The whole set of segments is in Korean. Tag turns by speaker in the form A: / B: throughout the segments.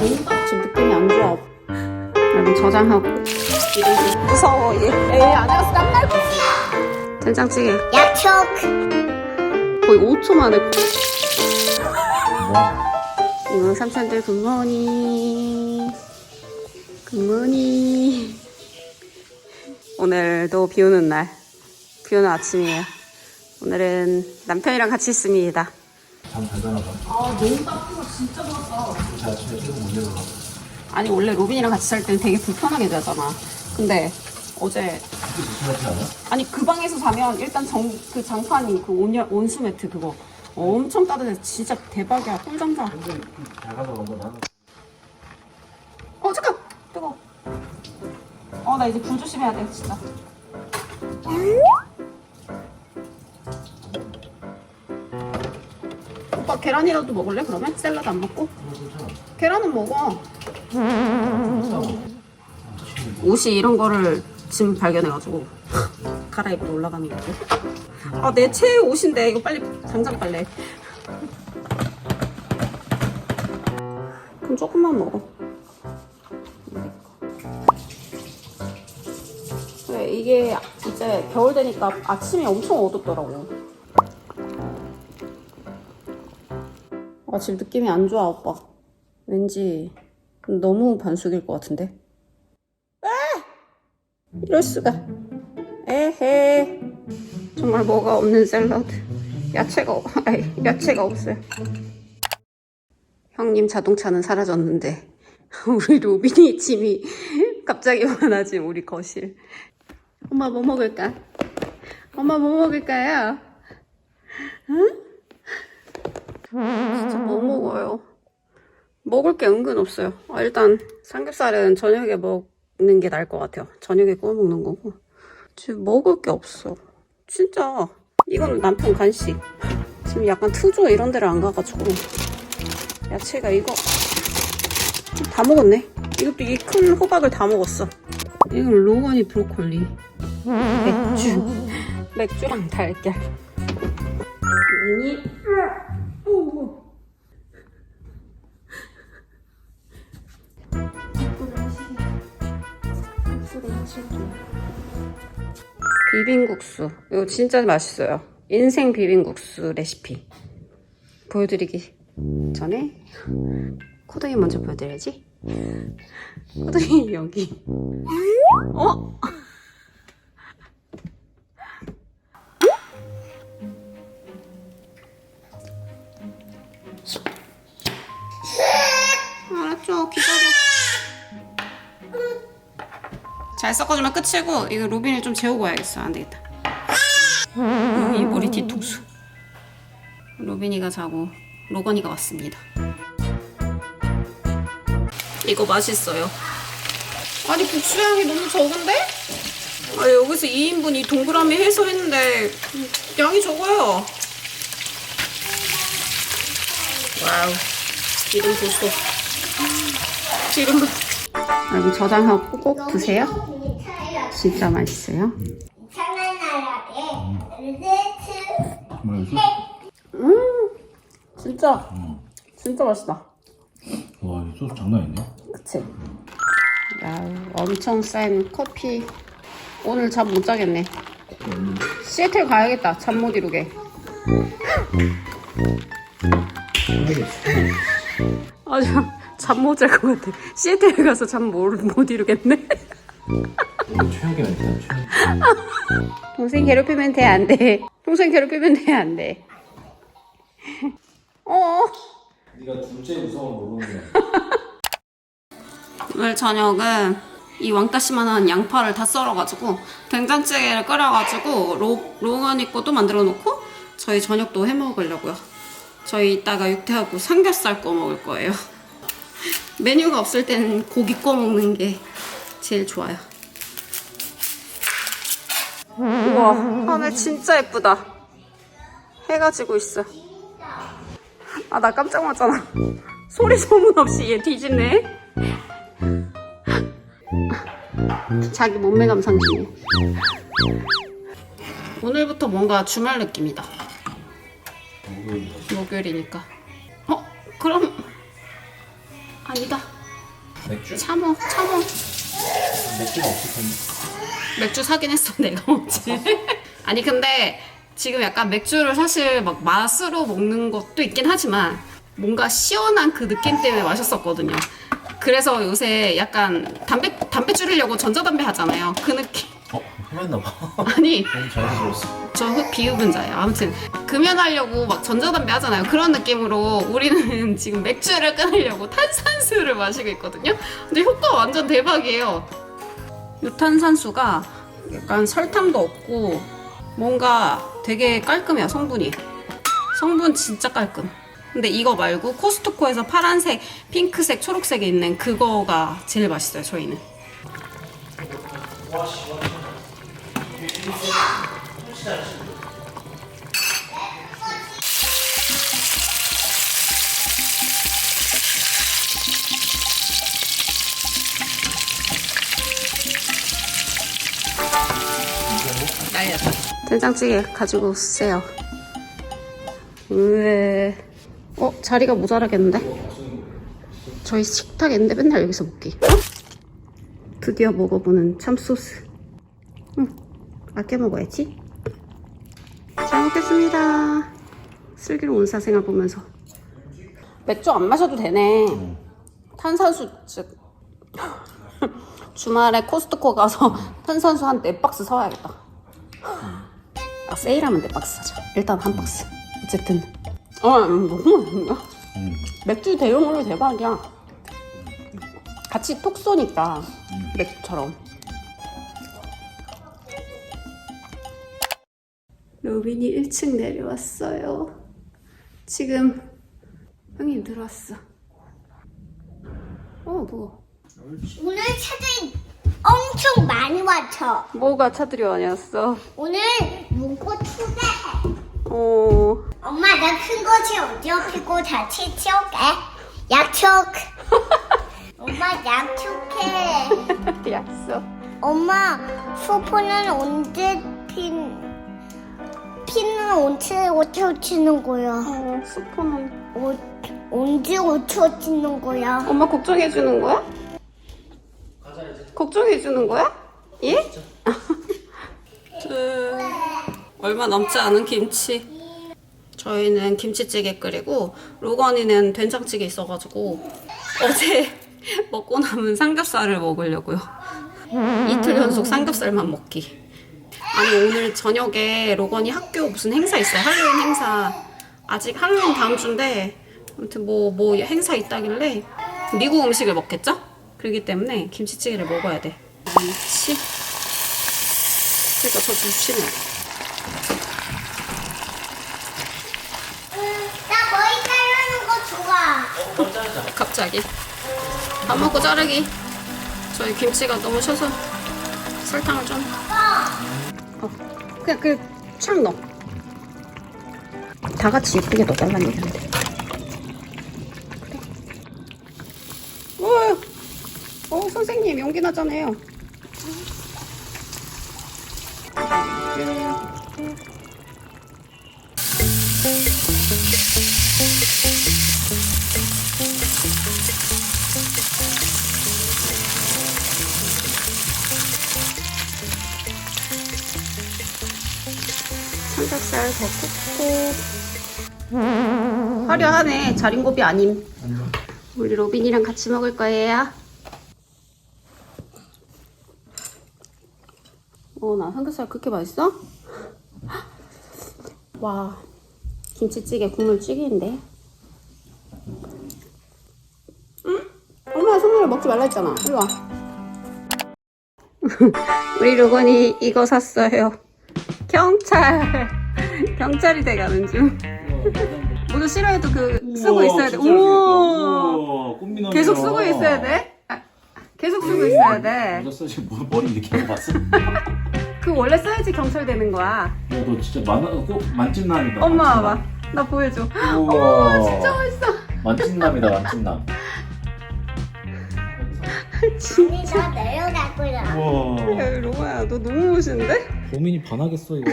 A: 지금 느낌이 안 좋아. 여러분 저장하고. 무서워 얘. 에이 안녕하세요 깜날 된장찌개
B: 약촉
A: 거의 5초 만에. 이모 삼촌들 굿모닝. 굿모닝. 오늘도 비 오는 날. 비 오는 아침이에요. 오늘은 남편이랑 같이 있습니다.
C: 잠잘 자나 봐.
A: 아 너무 따뜻해 진짜 좋았어.
C: 자, 아침에 조금 못 일어나.
A: 아니 원래 로빈이랑 같이 살 때는 되게 불편하게 자잖아. 근데 어제
C: 그렇게 불편하지 않아?
A: 아니 그 방에서 자면 일단 정 그 장판이 그 온열 온수 매트 그거 엄청 따뜻해 진짜 대박이야 꿀잠 자.
C: 근데 잘 가서 그런 거 나는
A: 어 잠깐 뜨거. 어 나 이제 불 조심해야 돼 진짜. 오빠 계란이라도 먹을래 그러면 샐러드 안 먹고? 계란은 먹어. 옷이 이런 거를 지금 발견해가지고 갈아입으러 올라가는 거고. 아내 최애 옷인데 이거 빨리 당장 빨래. 그럼 조금만 먹어. 이게 이제 겨울 되니까 아침이 엄청 어둡더라고. 아 지금 느낌이 안 좋아 오빠. 왠지 너무 반숙일 것 같은데. 아! 이럴 수가. 에헤. 정말 뭐가 없는 샐러드. 야채가 없- 아이, 야채가 없어요. 형님 자동차는 사라졌는데 우리 로빈이 짐이 갑자기 많아진 우리 거실. 엄마 뭐 먹을까? 엄마 뭐 먹을까요? 응? 진짜 뭐 먹어요? 먹을 게 은근 없어요. 아, 일단 삼겹살은 저녁에 먹는 게 나을 것 같아요. 저녁에 구워 먹는 거고. 지금 먹을 게 없어. 진짜 이건 남편 간식. 지금 약간 투조 이런 데를 안 가가지고 야채가 이거 다 먹었네. 이것도 이 큰 호박을 다 먹었어. 이건 로건이 브로콜리. 맥주. 맥주랑 달걀. 아니. 비빔국수. 이거 진짜 맛있어요. 인생 비빔국수 레시피. 보여드리기 전에 코드이 먼저 보여드려야지. 코드이 여기. 어? 알았죠. 기다려. 잘 섞어주면 끝이고 이거 로빈을 좀 재우고 와야겠어. 안 되겠다. 이보리 뒤통수. 로빈이가 자고 로건이가 왔습니다. 이거 맛있어요. 아니 국수 양이 너무 적은데? 아 여기서 2인분 이 동그라미 해서 했는데 양이 적어요. 와우. 기름 보소. 기름 보 여러분 저장하고 꼭 드세요. 진짜 맛있어요.
C: 뭐였어?
A: 진짜 진짜 맛있다.
C: 와, 이 소스 장난 아니네.
A: 그치? 야, 엄청 센 커피. 오늘 잠 못 자겠네. 시애틀 가야겠다. 잠 못 이루게. 아주 잠못 잘 것 같아. 시애틀 가서 잠 못 이루겠네.
C: 최악이 아니다, 최악.
A: 동생 괴롭히면 돼, 안 돼. 동생 괴롭히면 돼, 안 돼. 어.
C: 네가 둘째 무서운 모르는 거야.
A: 오늘 저녁은 이 왕따시만한 양파를 다 썰어가지고 된장찌개를 끓여가지고 로, 로건이 것도 만들어 놓고 저희 저녁도 해 먹으려고요. 저희 이따가 육퇴하고 삼겹살 구워 먹을 거예요. 메뉴가 없을 때는 고기 구워 먹는 게 제일 좋아요. 우와 하늘 진짜 예쁘다. 해가 지고 있어. 아 나 깜짝 놀랐잖아. 소리 소문 없이 얘 뒤집네. 자기 몸매 감상심이. 오늘부터 뭔가 주말 느낌이다. 목요일이니까. 어? 그럼 아니다.
C: 맥주?
A: 참어, 참어.
C: 맥주가 없을 텐데.
A: 맥주 사긴 했어, 내가 먹지. 아니, 근데 지금 약간 맥주를 사실 막 맛으로 먹는 것도 있긴 하지만 뭔가 시원한 그 느낌 때문에 마셨었거든요. 그래서 요새 약간 담배, 담배 줄이려고 전자담배 하잖아요. 그 느낌.
C: 어? 흡였나봐.
A: 아니,
C: 너무 자연스러웠어.
A: 저 흡- 비흡은자예요. 아무튼 금연하려고 막 전자담배 하잖아요. 그런 느낌으로 우리는 지금 맥주를 끊으려고 탄산수를 마시고 있거든요. 근데 효과 완전 대박이에요. 이 탄산수가 약간 설탕도 없고 뭔가 되게 깔끔해요. 성분이. 성분 진짜 깔끔. 근데 이거 말고 코스트코에서 파란색, 핑크색, 초록색에 있는 그거가 제일 맛있어요. 저희는. 날렸다. 된장찌개 가지고 오세요. 왜? 어 자리가 모자라겠는데? 저희 식탁 있는데 맨날 여기서 먹기. 어? 드디어 먹어보는 참소스. 응, 아껴 먹어야지. 잘 먹겠습니다. 슬기로운 온사생활 보면서. 맥주 안 마셔도 되네. 탄산수 즉 주말에 코스트코 가서 탄산수 한네 박스 사와야겠다. 아, 세일하면 네 박스 사자. 일단 한 박스. 어쨌든. 아, 음, 너무 맛있는데?
C: 음.
A: 맥주 대용으로 대박이야. 같이 톡 쏘니까 맥주처럼. 로빈이 1층 내려왔어요. 지금 형님 들어왔어. 어, 뭐.
B: 오늘 차들이 엄청 많이 왔죠.
A: 뭐가 차들이 왔어?
B: 오늘 문고 초대해.
A: 어,
B: 엄마 나 큰 거지 어디 피고 다치 치울게. 약촉. 엄마 약촉해.
A: 약속.
B: 엄마 소포는 언제 핀 피는 언제 오쳐 치는 거야?
A: 어, 스포는.
B: 어, 언제 오쳐 치는 거야?
A: 엄마 걱정해 주는 거야? 걱정해 주는 거야? 예? 짠. 얼마 남지 않은 김치. 저희는 김치찌개 끓이고 로건이는 된장찌개 있어가지고 어제 먹고 남은 삼겹살을 먹으려고요. 이틀 연속 삼겹살만 먹기. 아니 오늘 저녁에 로건이 학교 무슨 행사 있어요. 할로윈 행사. 아직 할로윈 다음 주인데 아무튼 뭐뭐 행사 있다길래 미국 음식을 먹겠죠? 그렇기 때문에 김치찌개를 먹어야 돼. 김치. 그러니까 저 조심해.
B: 나 머리 자르는 거 좋아.
A: 갑자기. 밥 먹고 자르기. 저희 김치가 너무 셔서 설탕을 좀. 어, 그냥 그촥 넣어. 다 같이 예쁘게 넣어달라는 돼. 그래. 어, 어, 선생님 용기 나잖아요. 삼 겹살 더 굽고. 화려하네. 자린고비 아님. 우리 로빈이랑 같이 먹을 거예요. 어, 나 삼겹살 그렇게 맛있어? 와, 김치찌개 국물 찌개인데. 응? 엄마 선물을 먹지 말라 했잖아. 이리 와. 우리 로건이 이거 샀어요. 경찰. 경찰이 돼가는 중. 모두 싫어해도 그 쓰고 있어야 돼. 오.
C: 꽃미남.
A: 계속 쓰고 있어야 돼? 아, 계속 쓰고 있어야 돼.
C: 모자 써지 뭐 머리 이렇게 하고 봤어?
A: 그 원래 써야지 경찰 되는 거야.
C: 야너 진짜 만, 꼭 만찢남이다.
A: 엄마
C: 만찢남.
A: 와봐. 나 보여줘.
C: 우와.
A: 진짜 멋있어.
C: 만찢남이다 만찢남.
B: 나 내려갈 거야.
C: 우와.
A: 야, 로마야, 너 너무 멋있는데?
C: 고민이 반하겠어 이거.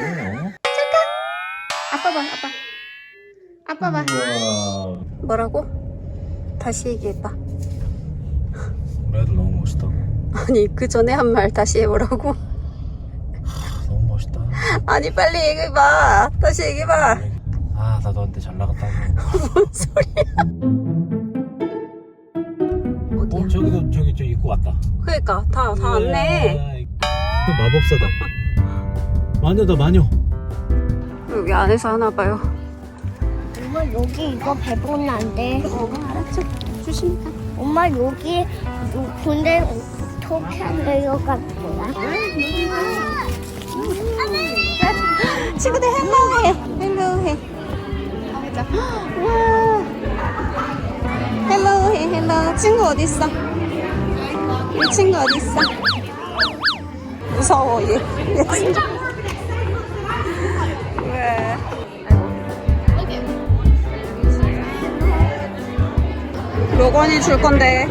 C: 어?
A: 아빠 봐, 아빠. 아빠 봐.
C: 우와.
A: 뭐라고? 다시 얘기해봐. 아니 그 전에 한 말 다시 해보라고?
C: 너무 멋있다.
A: 아니 빨리 얘기해봐. 다시 얘기해봐.
C: 아, 나 너한테 잘 나갔다고.
A: 뭔 소리야? 어디야?
C: 어, 저기도 저기 저 입고 왔다.
A: 그러니까 다 다 왔네.
C: 또 마법사다. 마녀다 마녀.
A: 여기 안에서 하나 봐요.
B: 엄마 여기 이거 밟으면 안 돼.
A: 어 알았죠. 조심해.
B: 엄마 여기 요- 근데 어떻게 내려갈 거야?
A: 친구들 헬로해. 헬로해. 와. 헬로해 헬로. 친구 어디 있어? 이 친구 어디 있어? 무서워 얘. 얘 진짜. 로건이 줄 건데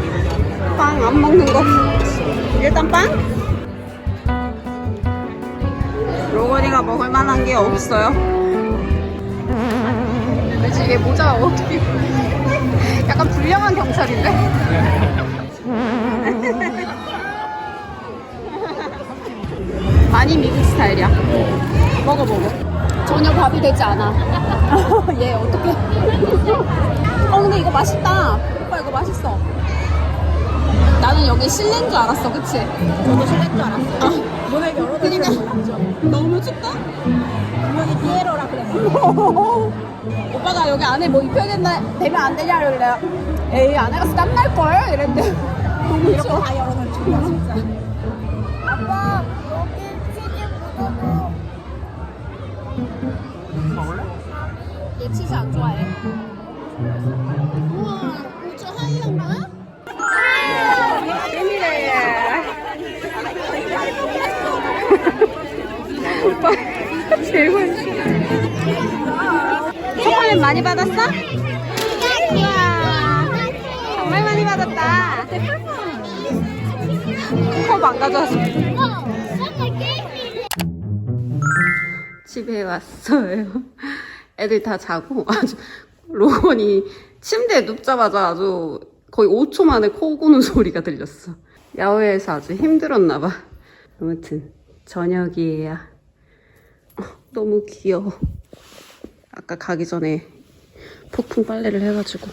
A: 빵 안 먹는 거. 일단 빵. 로건이가 먹을 만한 게 없어요. 그치, 이게 모자 어떻게. 약간 불량한 경찰인데? 많이 미국 스타일이야. 먹어, 먹어. 전혀 밥이 되지 않아. 얘 어떻게. 어, 근데 이거 맛있다. 맛있어. 나는 여기 실내인 줄 알았어, 그치? 저도 실내인 줄 알았어. 문을 열어놓은 그러니까. 너무 춥다? 분명히 피에로라 그래. 오빠가 여기 안에 뭐 입혀야 된다, 되면 안 되냐, 이러길래. 에이, 안에 가서 땀날걸? 이랬는데. 너무 추워. 다 열어놓을 줄 알았어, 진짜.
B: 아빠 여기 치즈 묻어도
A: 얘 치즈 안 좋아해. 받았어? 우와, 정말 많이 받았다. 컵 안 가져와서. 집에 왔어요. 애들 다 자고 아주 로건이 침대에 눕자마자 아주 거의 5초 만에 코 고는 소리가 들렸어. 야외에서 아주 힘들었나 봐. 아무튼 저녁이에요. 어, 너무 귀여워. 아까 가기 전에 폭풍 빨래를 해가지고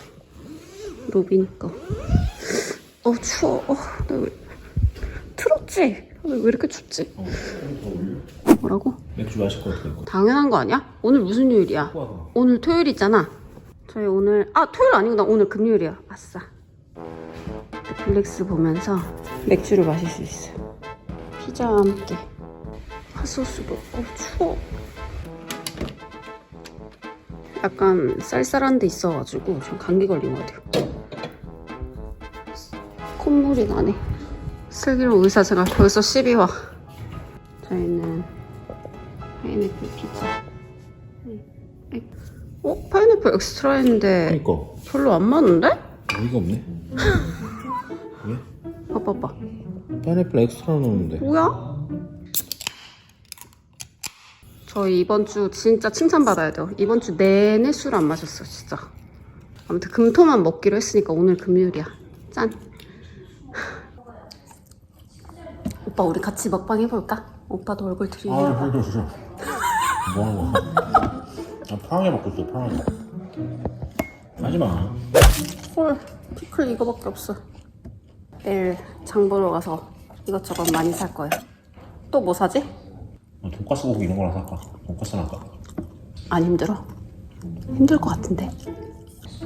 A: 거. 어 추워. 어, 나 왜... 틀었지? 왜, 왜 이렇게 춥지? 뭐라고?
C: 맥주 마실 거 어떻게 할
A: 당연한 거 아니야? 오늘 무슨
C: 요일이야?
A: 오늘 토요일이잖아. 저희 오늘 아 토요일 아니구나. 오늘 금요일이야. 아싸. 넷플릭스 보면서 맥주를 마실 수 있어요. 피자와 함께 핫소스도. 어 추워. 약간 쌀쌀한 데 있어가지고 좀 감기 걸린 것 같아요. 콧물이 나네. 슬기로운 의사생활 벌써 12화. 저희는 파인애플 피자. 어? 파인애플 엑스트라 했는데
C: 그니까
A: 별로 안 맞는데?
C: 어이가 없네. 왜?
A: 봐봐 봐.
C: 파인애플 엑스트라 넣었는데.
A: 뭐야? 저희 이번 주 진짜 칭찬받아야 돼요. 이번 주 내내 술 안 마셨어, 진짜. 아무튼 금토만 먹기로 했으니까 오늘 금요일이야. 짠. 오빠 우리 같이 먹방 해볼까? 오빠도 얼굴 들이밀어.
C: 아, 그래, 그래. 뭐 하는 거야? 아, 파랑에 먹고 있어, 파랑에. 하지 마.
A: 헐, 피클 이거밖에 없어. 내일 장 보러 가서 이것저것 많이 살 거예요. 또 뭐 사지?
C: 아, 돈가스 고기 이런 거나 살까? 돈가스 할까?
A: 안 힘들어? 힘들 것 같은데.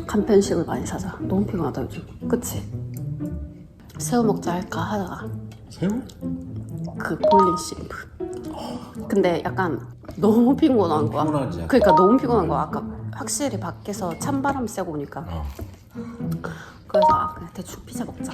A: 간편식을 많이 사자. 너무 피곤하다 요즘. 그치? 새우 먹자 할까 하다가
C: 새우?
A: 그 볼링 심프. 근데 약간 너무 피곤한 거야.
C: 피곤하지.
A: 그러니까 너무 피곤한 거야. 아까 확실히 밖에서 찬바람 쐬고 오니까.
C: 어.
A: 그래서 아, 그냥 대충 피자 먹자.